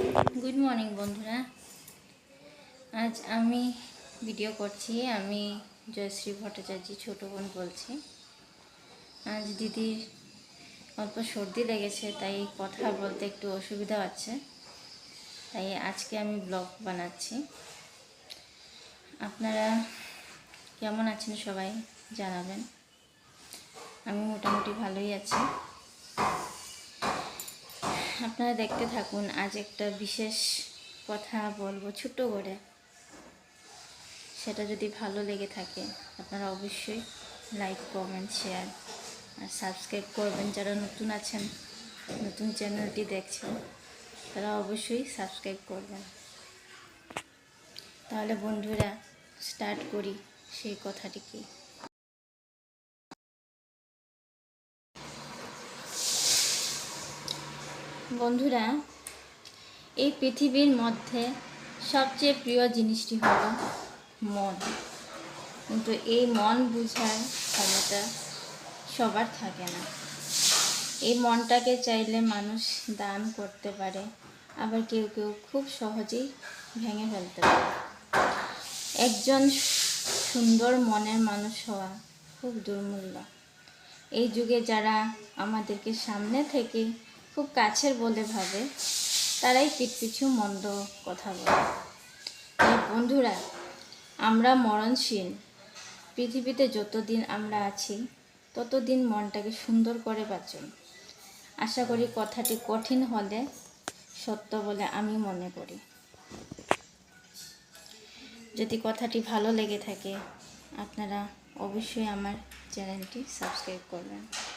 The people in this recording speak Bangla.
গুড মর্নিং বন্ধুরা। আজ আমি ভিডিও করছি, আমি জয়শ্রী ভট্টাচার্য ছোটো বোন বলছি। আজ দিদির অল্প সর্দি লেগেছে, তাই কথা বলতে একটু অসুবিধা হচ্ছে। তাই আজকে আমি ব্লগ বানাচ্ছি। আপনারা কেমন আছেন সবাই জানাবেন। আমি মোটামুটি ভালোই আছি। আপনারা দেখতে থাকুন, আজ একটা বিশেষ কথা বলব ছোট করে। সেটা যদি ভালো লেগে থাকে, আপনারা অবশ্যই লাইক কমেন্ট শেয়ার আর সাবস্ক্রাইব করবেন। যারা নতুন আছেন, নতুন চ্যানেলটি দেখছেন, তারা অবশ্যই সাবস্ক্রাইব করবেন। তাহলে বন্ধুরা স্টার্ট করি সেই কথাটি কি বন্ধুরা, এই পৃথিবীর মধ্যে সবচেয়ে প্রিয় জিনিসটি হলো মন। কিন্তু এই মন বুঝার ক্ষমতা সবার থাকে না। এই মনটাকে চাইলে মানুষ দান করতে পারে, আবার কেউ কেউ খুব সহজেই ভেঙে ফেলতে পারে। একজন সুন্দর মনের মানুষ হওয়া খুব দুর্মূল্য। এই যুগে যারা আমাদেরকে সামনে থেকে খুব কাছের বলে ভাবে, তারাই পিছু মন্দ কথা বলে। বন্ধুরা, আমরা মরণশীল। পৃথিবীতে যতদিন আমরা আছি, ততদিন মনটাকে সুন্দর করে বাঁচুন। আশা করি কথাটি কঠিন হলে সত্য বলে আমি মনে করি। যদি কথাটি ভালো লেগে থাকে, আপনারা অবশ্যই আমার চ্যানেলটি সাবস্ক্রাইব করবেন।